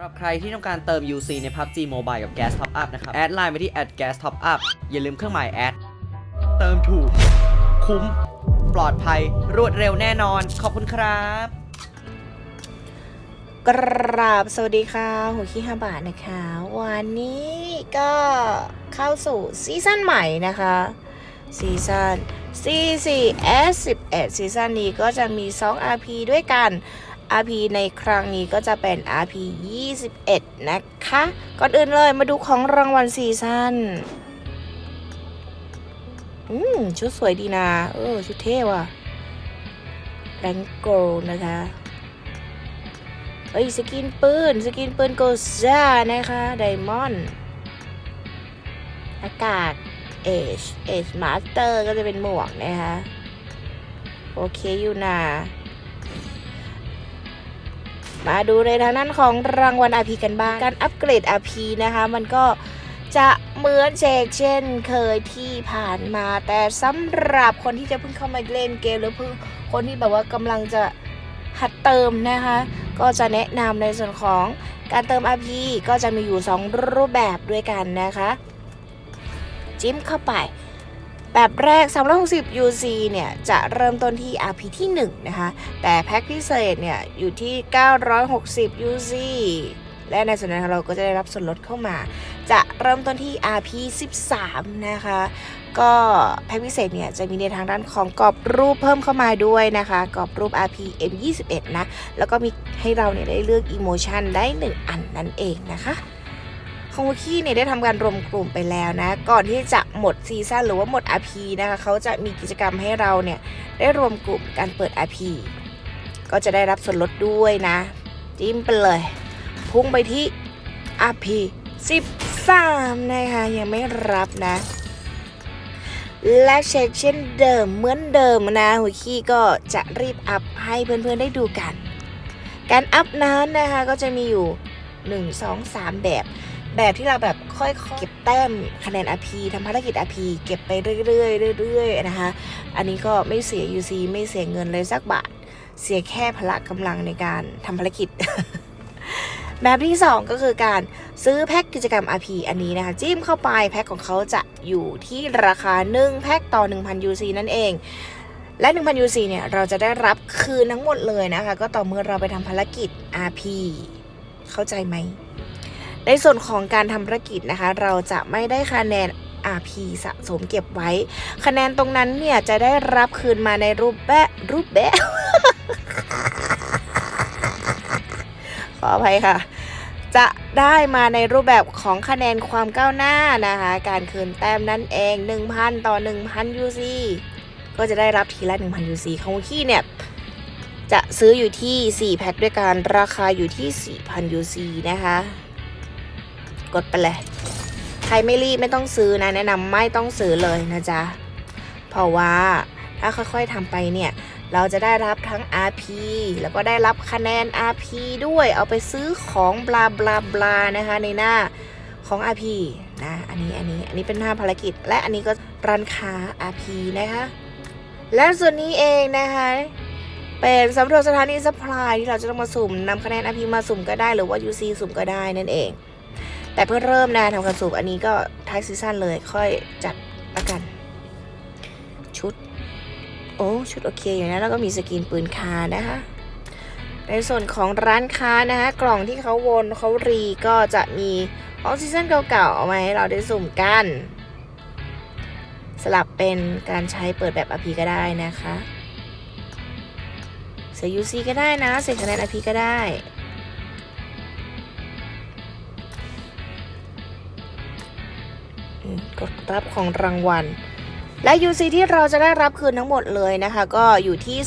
ำหรับใครที่ต้องการเติม UC ใน PUBG Mobile กับ Gas Top Up นะครับ แอดไลน์ไปที่ @gas top up อย่าลืมเครื่องหมายแอด เติมถูก คุ้ม ปลอดภัย รวดเร็วแน่นอน ขอบคุณครับ กราบสวัสดีค่ะหัวขี้ห้าบาทนะคะ วันนี้ก็เข้าสู่ซีซั่นใหม่นะคะ ซีซั่น C4S11 ซีซั่นนี้ก็จะมี 2 RP ด้วยกัน RP ในครั้งนี้ก็จะเป็น RP 21 นะคะ ก่อนอื่นเลยมาดูของรางวัลซีซั่นอืม ชุดสวยดีนะ เออ ชุดเท่ว่ะแรงโกลนะคะเอ้ย สกินปืน สกินปืนโกซ่านะคะ ไดมอนด์อากาศเอชเอชมาสเตอร์ก็จะเป็นหมวกนะคะ โอเคอยู่นะ มาดูในทางนั้นของรางวัล RP กันบ้าง การอัปเกรด RP นะคะ มันก็จะเหมือนเชกเช่นเคยที่ผ่านมา แต่สำหรับคนที่จะเพิ่งเข้ามาเล่นเกมหรือเพิ่งคนที่แบบว่ากำลังจะหัดเติมนะคะ ก็จะแนะนำในส่วนของการเติม RP ก็จะมีอยู่ 2 รูปแบบด้วยกันนะคะ จิ้มเข้าไป แบบแรก 360 UC เนี่ย จะเริ่มต้นที่ RP ที่ 1 นะคะ แต่แพ็คพิเศษเนี่ย อยู่ที่ 960 UC และในส่วนนั้นเราก็จะได้รับส่วนลดเข้ามา จะเริ่มต้นที่ RP 13 นะคะ ก็แพ็คพิเศษเนี่ยจะมีในทางด้านของกรอบรูปเพิ่มเข้ามาด้วยนะคะ กรอบรูป RP M21 นะ แล้วก็มีให้เราเนี่ยได้เลือก Emotion ได้ 1 อันนั่นเองนะคะ ของคีเนี่ยได้ทำการรวมกลุ่มไปแล้วนะ ก่อนที่จะหมดซีซั่นหรือว่าหมด RP นะคะเขาจะมีกิจกรรมให้เราเนี่ยได้รวมกลุ่มการเปิด RP ก็จะได้รับส่วนลดด้วยนะ จิ้มไปเลย พุ่งไปที่ RP 13นะคะยังไม่รับนะ และเช็คเช่นเดิมเหมือนเดิมนะหัวขี้ก็จะรีบอัพให้เพื่อนๆได้ดูกัน การอัพนั้นนะคะก็จะมีอยู่ 1 2 3 แบบ แบบที่เราแบบค่อยๆเก็บแต้มคะแนน RP ทำภารกิจ RP เก็บไปเรื่อยๆเรื่อยๆนะคะ อันนี้ก็ไม่เสีย UC ไม่เสียเงินเลยสักบาท เสียแค่พละกำลังในการทำภารกิจ แบบที่ 2 ก็คือการซื้อแพ็กกิจกรรม RP อันนี้นะคะ จิ้มเข้าไปแพ็กของเขาจะอยู่ที่ราคา 1 แพ็กต่อ 1,000 UC นั่นเองและ 1,000 UC เนี่ย เราจะได้รับคืนทั้งหมดเลยนะคะ ก็ต่อเมื่อเราไปทำภารกิจ RP เข้าใจไหม ในส่วนของการทำภารกิจนะคะ เราจะไม่ได้คะแนน RP สะสมเก็บไว้ คะแนนตรงนั้นเนี่ยจะได้รับคืนมาในรูปแบบรูปแบบขออภัยค่ะ จะได้มาในรูปแบบของคะแนนความก้าวหน้านะคะ การคืนแต้มนั่นเอง 1,000 ต่อ 1,000 UC ก็จะได้รับทีละ 1,000 UC ของขี้เนี่ยจะซื้ออยู่ที่ 4 แพ็คด้วยกันราคาอยู่ที่ 4,000 UC นะคะ กดไปเลย ใครไม่รีบไม่ต้องซื้อนะแนะนำไม่ต้องซื้อเลยนะจ๊ะ เพราะว่าถ้าค่อยๆทำไปเนี่ยเราจะได้รับทั้ง RP แล้วก็ได้รับคะแนน RP ด้วยเอาไปซื้อของบลาบลาบลานะคะในหน้าของ RP นะอันนี้อันนี้อันนี้เป็นหน้าภารกิจ และอันนี้ก็ร้านค้า RP นะคะและส่วนนี้เองนะคะเป็นสำรวจสถานีซัพพลายที่เราจะต้องมาสุ่มนำคะแนน RP มาสุ่มก็ได้หรือว่า UC สุ่มก็ได้นั่นเอง แต่เพื่อเริ่มนะทำการสุ่มอันนี้ก็ท้ายซีซั่นเลยค่อยจัดละกัน ชุด โอ้ชุดโอเคอยู่นะ แล้วก็มีสกินปืนคานะคะในส่วนของร้านค้านะคะกล่องที่เขาวนเขารีก็จะมีของซีซั่นเก่าๆเอามาให้เราได้สุ่มกัน สลับเป็นการใช้เปิดแบบ RP ก็ได้นะคะเสีย UC ก็ได้นะเสียคะแนน RP ก็ได้ รับของรางวัล และ UC ที่เราจะได้รับคืนทั้งหมดเลยนะคะ ก็อยู่ที่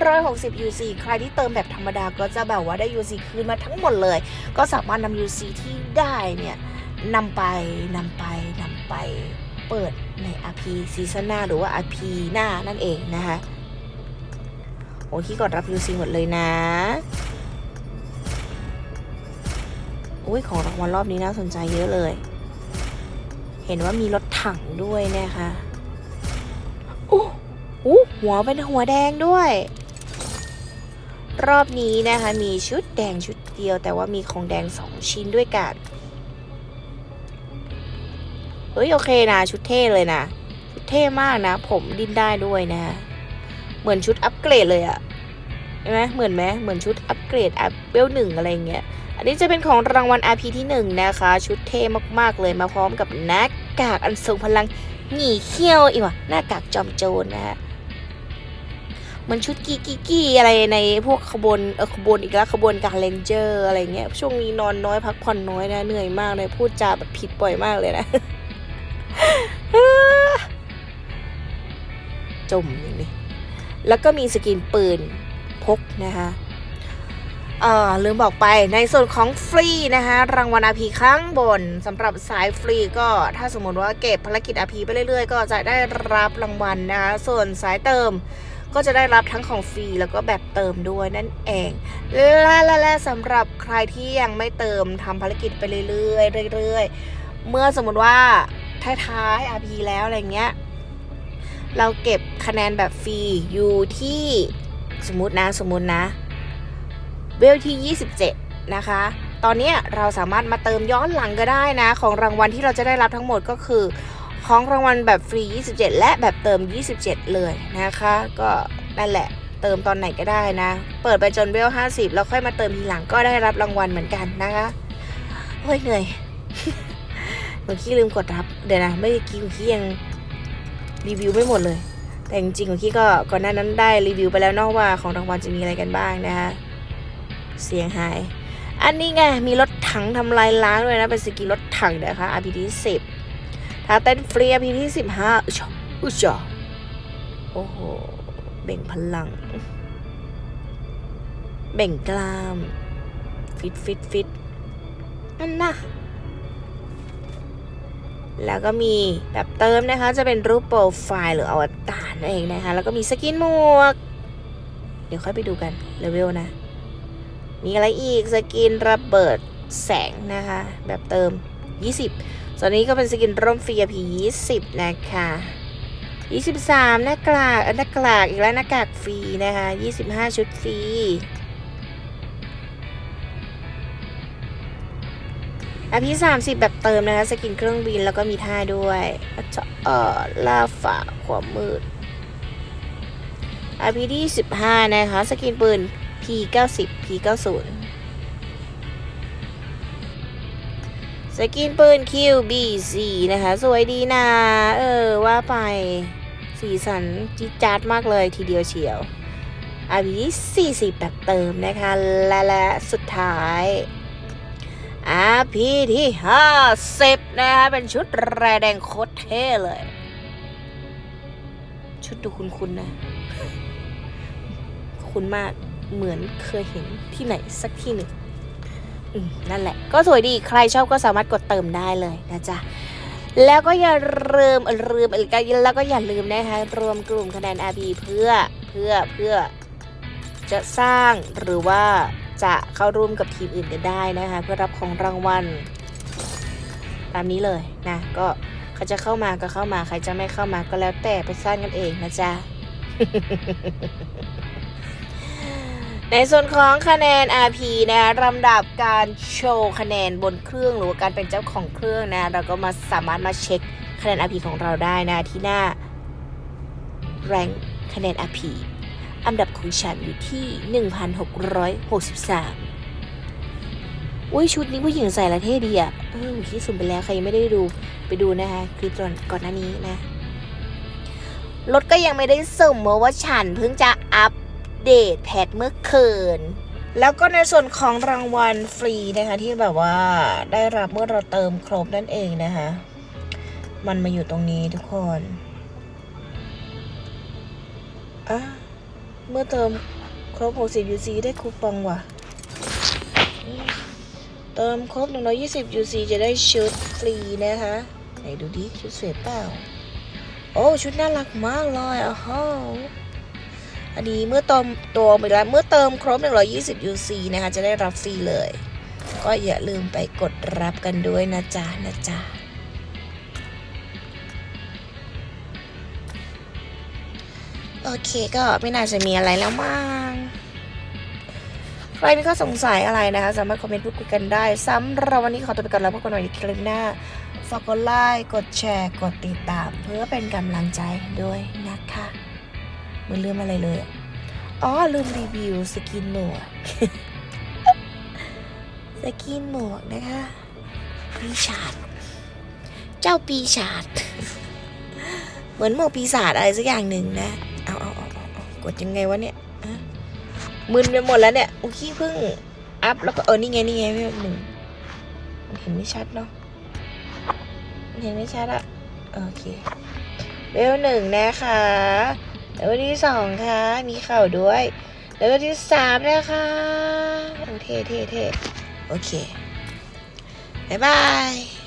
360 UC ใครที่เติมแบบธรรมดาก็จะแบบว่าได้ UC คืนมาทั้งหมดเลย ก็สามารถนำ UC ที่ได้เนี่ยนำไปนำไปนำไปเปิดใน RP ซีซั่นหน้าหรือว่า RP หน้านั่นเองนะคะโอ้ที่กดรับ UC หมดเลยนะอุ้ยของรางวัลรอบนี้น่าสนใจเยอะเลย เห็นว่ามีรถถังด้วยนะคะโอ้โอ้หัวเป็นหัวแดงด้วย รอบนี้นะคะมีชุดแดงชุดเดียว แต่ว่ามีของแดง2ชิ้นด้วยกันเฮ้ยโอเคนะชุดเท่เลยนะชุดเท่มากนะ ผมดิ้นได้ด้วยนะ เหมือนชุดอัปเกรดเลยอะเห็นไหมเหมือนไหมเหมือนชุดอัปเกรดอัพเวลหนึ่งอะไรเงี้ยอันนี้จะเป็นของรางวัล RP ที่1นะคะ ชุดเท่มากๆเลยมาพร้อมกับหน้ากากอันทรงพลังหนีเขี้ยวอีกว่ะหน้ากากจอมโจรนะฮะมันชุดกีกีกี้อะไรในพวกขบวนเออขบวนอีกแล้วขบวนการเลนเจอร์อะไรเงี้ยช่วงนี้นอนน้อยพักผ่อนน้อยนะเหนื่อยมากเลยพูดจาแบบผิดบ่อยมากเลยนะจมอย่างนี้แล้วก็มีสกินปืนพกนะคะ เออลืมบอกไปในส่วนของฟรีนะคะรางวัลอาพีข้างบนสำหรับสายฟรีก็ถ้าสมมติว่าเก็บภารกิจอาพีไปเรื่อยๆ ก็จะได้รับรางวัลนะคะส่วนสายเติมก็จะได้รับทั้งของฟรีแล้วก็แบบเติมด้วยนั่นเองและและและสำหรับใครที่ยังไม่เติมทำภารกิจไปเรื่อยๆเรื่อยๆ เมื่อสมมติว่าท้ายๆ RP แล้วอะไรเงี้ย เราเก็บคะแนนแบบฟรีอยู่ที่สมมตินะสมมตินะ เวลที่ 27 นะคะ ตอนนี้เราสามารถมาเติมย้อนหลังก็ได้นะ ของรางวัลที่เราจะได้รับทั้งหมดก็คือของรางวัลแบบฟรี 27 และแบบเติม 27 เลยนะคะ ก็นั่นแหละเติมตอนไหนก็ได้นะ เปิดไปจนเวล 50 แล้วค่อยมาเติมทีหลังก็ได้รับรางวัลเหมือนกันนะคะเฮ้ยเหนื่อยเมื่อกี้ลืมกดรับ เดี๋ยวนะเมื่อกี้เมื่อกี้ยังรีวิวไม่หมดเลย แต่จริงๆเมื่อกี้ก็ก่อนหน้านั้นได้รีวิวไปแล้วนอกว่าของรางวัลจะมีอะไรกันบ้างนะคะ เสียงหาย อันนี้ไง มีรถถังทำลายล้างด้วยนะ เป็นสกินรถถังนะคะ RP ที่สิบถ้าเต้นฟรี RP ที่สิบห้าอุชอุชโอ้โห เบ่งพลัง เบ่งกล้าม ฟิตฟิตฟิตนั่นนะแล้วก็มีแบบเติมนะคะ จะเป็นรูปโปรไฟล์หรืออวตารนั่นเองนะคะ แล้วก็มีสกินหมวก เดี๋ยวค่อยไปดูกันเลเวลนะ มีอะไรอีกสกินระเบิดแสงนะคะ แบบเติม 20ส่วนนี้ก็เป็นสกินร่มฟรี IP 20 นะคะ23 หน้ากากหน้ากากอีกแล้วหน้ากากฟรีนะคะ25 ชุดฟรี IP 30แบบเติมนะคะ สกินเครื่องบินแล้วก็มีท่าด้วยอะเจาะเอ่อล่าฝ่าความมืด IP ที่15 นะคะ สกินปืน P90 P90 สกินปืน QBC นะคะ สวยดีนะ เออ ว่าไปสีสันจิจาดมากเลยทีเดียวเฉียว RP ที่40 แบบเติมนะคะ และและสุดท้าย RP ที่ 50 นะคะ เป็นชุดแรแดงโคตรเท่เลย ชุดดูคุ้นๆนะ คุ้นมาก เหมือนเคยเห็นที่ไหนสักที่หนึ่งนั่นแหละ ก็สวยดีใครชอบก็สามารถกดเติมได้เลยนะจ๊ะแล้วก็อย่าลืมลืมแล้วก็อย่าลืมนะคะรวมกลุ่มคะแนน RB เพื่อเพื่อเพื่อจะสร้างหรือว่าจะเข้าร่วมกับทีมอื่นกันได้นะคะ เพื่อรับของรางวัล ตามนี้เลยนะ ก็ใครจะเข้ามาก็เข้ามาใครจะไม่เข้ามาก็แล้วแต่ไปสร้างกันเองนะจ๊ะ ในส่วนของคะแนน RP นะลำดับการโชว์คะแนนบนเครื่องหรือว่าการเป็นเจ้าของเครื่องนะเราก็มาสามารถมาเช็คคะแนน RP ของเราได้นะที่หน้า rank คะแนน RP อันดับของฉันอยู่ที่ 1,663 อุ้ยชุดนี้ผู้หญิงใส่ละเท่ดีอะเออคิดสุ่มไปแล้วใครยังไม่ได้ดูไปดูนะคะคลิปก่อนก่อนหน้านี้นะรถก็ยังไม่ได้สุ่มเพราะว่าฉันเพิ่งจะอัป เดตแพทเมื่อคืนแล้วก็ในส่วนของรางวัลฟรีนะคะที่แบบว่าได้รับเมื่อเราเติมครบนั่นเองนะคะ มันมาอยู่ตรงนี้ทุกคนอะเมื่อเติมครบ 60 UC ได้คูปองว่ะ เติมครบ 120 UC จะได้ชุดฟรีนะคะไหนดูดิชุดสวยเปล่า โอ้ ชุดน่ารักมากเลยอ้าว อันนี้เมื่อเติมตัวไปแล้วเมื่อเติมครบ 120 UC นะคะ จะได้รับฟรีเลย ก็อย่าลืมไปกดรับกันด้วยนะจ๊ะนะจ๊ะโอเคก็ไม่น่าจะมีอะไรแล้วมั้งใครมีข้อสงสัยอะไรนะคะ สามารถคอมเมนต์พูดคุยกันได้สำหรับวันนี้ขอตัวไปก่อนแล้วพบกันใหม่ในคลิปหน้าฝากกดไลค์กดแชร์ กดติดตาม เพื่อเป็นกำลังใจด้วยนะคะ มันลืมอะไรเลยอ๋อลืมรีวิวสกินหมวกสกินหมวกนะคะปีศาจเจ้าปีศาจเหมือนหมวกปีศาจอะไรสักอย่างหนึ่งนะเอาเอาเอาเอากดยังไงวะเนี่ยมึนไปหมดแล้วเนี่ยอุยขี้พิ่งอัพแล้วก็เออนี่ไงนี่ไงพี่หนึ่งเห็นไม่ชัดเนาะเห็นไม่ชัดอะโอเคเวลหนึ่งนะคะ แล้ววันที่สองค่ะ มีเข่าด้วยแล้ววันที่สามนะคะโอเท่เท่เท่โอเค บ๊ายบาย